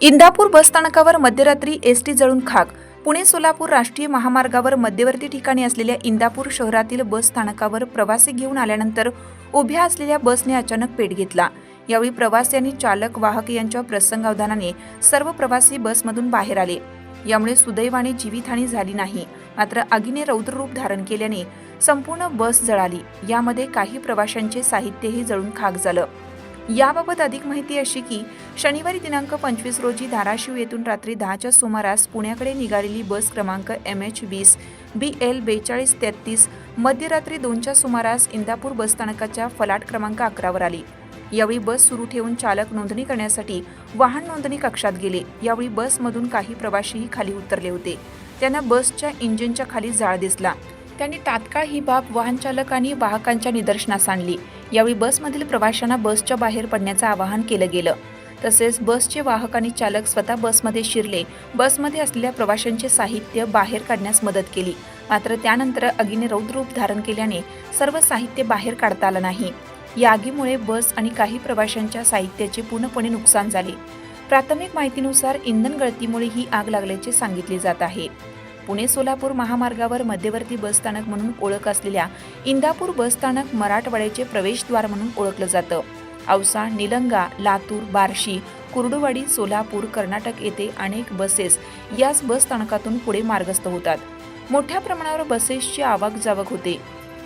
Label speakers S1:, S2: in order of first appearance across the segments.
S1: इंदापूर बसस्थानकावर मध्यरात्री S T जळून खाक. पुणे सोलापूर राष्ट्रीय महामार्गावर मध्यवर्ती ठिकाणी असलेल्या इंदापूर शहरातील बस स्थानकावर प्रवासी घेऊन आल्यानंतर उभ्या असलेल्या बसने अचानक पेट घेतला. यावेळी प्रवासी आणि चालक वाहक यांच्या प्रसंगावधानाने सर्व प्रवासी बसमधून बाहेर आले. यामुळे सुदैवाने जीवितहानी झाली नाही. मात्र आगीने रौद्ररूप धारण केल्याने संपूर्ण बस जळाली. यामध्ये काही प्रवाशांचे साहित्यही जळून खाक झालं. याबाबत अधिक माहिती अशी की शनिवारी दिनांक पंचवीस रोजी धाराशिव येथून रात्री दहाच्या सुमारास पुण्याकडे निघालेली बस क्रमांक एम एच वीस बी एल बेचाळीस तेहतीस मध्यरात्री दोनच्या सुमारास इंदापूर बसस्थानकाच्या फलाट क्रमांक अकरावर आली. यावेळी बस सुरू ठेवून चालक नोंदणी करण्यासाठी वाहन नोंदणी कक्षात गेले. यावेळी बसमधून काही प्रवाशीही खाली उतरले होते. त्यांना बसच्या इंजिनच्या खाली जाळ दिसला. त्यांनी तात्काळ ही बाब वाहनचालक आणि वाहकांच्या निदर्शनास आणली. यावेळी बसमधील प्रवाशांना बसच्या बाहेर पडण्याचं आवाहन केलं गेलं. तसेच बसचे वाहक आणि चालक स्वतः बसमध्ये शिरले. बसमध्ये असलेल्या प्रवाशांचे साहित्य बाहेर काढण्यास मदत केली. मात्र त्यानंतर आगीने रौद्ररूप धारण केल्याने सर्व साहित्य बाहेर काढता आलं नाही. या आगीमुळे बस आणि काही प्रवाशांच्या साहित्याचे पूर्णपणे नुकसान झाले. प्राथमिक माहितीनुसार इंधन गळतीमुळे ही आग लागल्याचे सांगितले जात आहे. पुणे सोलापूर महामार्गावर मध्यवर्ती बसस्थानक म्हणून ओळख असलेल्या इंदापूर बसस्थानक मराठवाड्याचे प्रवेशद्वार म्हणून ओळखलं जातं. औसा निलंगा लातूर बार्शी कुर्डुवाडी सोलापूर कर्नाटक येथे अनेक बसेस याच बसस्थानकातून पुढे मार्गस्थ होतात. मोठ्या प्रमाणावर बसेसची आवक जावक होते.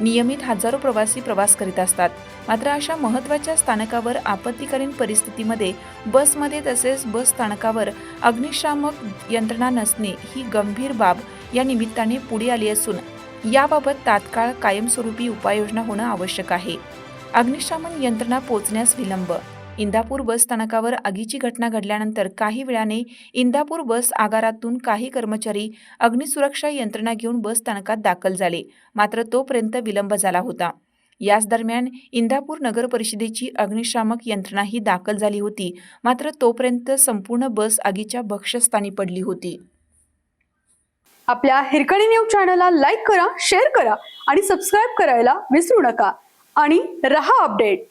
S1: नियमित हजारो प्रवासी प्रवास करीत असतात. मात्र अशा महत्त्वाच्या स्थानकावर आपत्तीकालीन परिस्थितीमध्ये बसमध्ये तसेच बस स्थानकावर अग्निशामक यंत्रणा नसणे ही गंभीर बाब या निमित्ताने पुढे आली असून याबाबत तात्काळ कायमस्वरूपी उपाययोजना होणं आवश्यक आहे. अग्निशामन यंत्रणा पोचण्यास विलंब इंदापूर बस स्थानकावर आगीची घटना घडल्यानंतर काही वेळाने इंदापूर बस आगारातून काही कर्मचारी अग्निसुरक्षा यंत्रणा घेऊन बस स्थानकात दाखल झाले. मात्र तोपर्यंत विलंब झाला होता. याच दरम्यान इंदापूर नगर परिषदेची अग्निशामक यंत्रणाही दाखल झाली होती. मात्र तोपर्यंत संपूर्ण बस आगीच्या भक्षस्थानी पडली होती.
S2: आपल्या हिरकणी न्यूज चॅनलला लाईक करा शेअर करा आणि सबस्क्राईब करायला विसरू नका. आणि रहा अपडेट.